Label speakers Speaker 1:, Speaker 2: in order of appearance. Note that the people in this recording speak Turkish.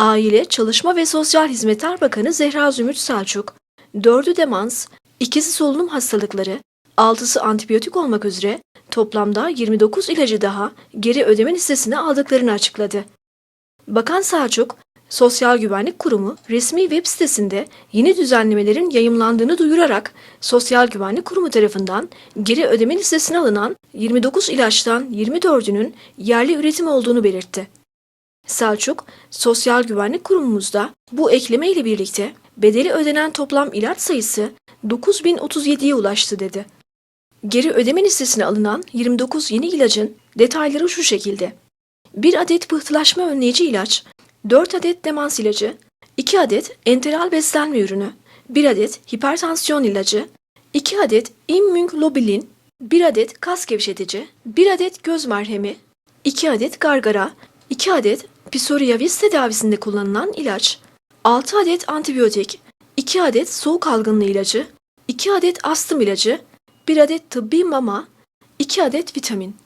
Speaker 1: Aile, Çalışma ve Sosyal Hizmetler Bakanı Zehra Zümrüt Selçuk, 4'ü demans, ikisi solunum hastalıkları, 6'sı antibiyotik olmak üzere toplamda 29 ilacı daha geri ödeme listesine aldıklarını açıkladı. Bakan Selçuk, Sosyal Güvenlik Kurumu resmi web sitesinde yeni düzenlemelerin yayımlandığını duyurarak Sosyal Güvenlik Kurumu tarafından geri ödeme listesine alınan 29 ilaçtan 24'ünün yerli üretim olduğunu belirtti. Selçuk, Sosyal Güvenlik Kurumumuzda bu ekleme ile birlikte bedeli ödenen toplam ilaç sayısı 9037'ye ulaştı dedi. Geri ödeme listesine alınan 29 yeni ilacın detayları şu şekilde. 1 adet pıhtılaşma önleyici ilaç, 4 adet demans ilacı, 2 adet enteral beslenme ürünü, 1 adet hipertansiyon ilacı, 2 adet immunglobulin, 1 adet kas gevşetici, 1 adet göz merhemi, 2 adet gargara, 2 adet psoriasis tedavisinde kullanılan ilaç, 6 adet antibiyotik, 2 adet soğuk algınlığı ilacı, 2 adet astım ilacı, 1 adet tıbbi mama, 2 adet vitamin.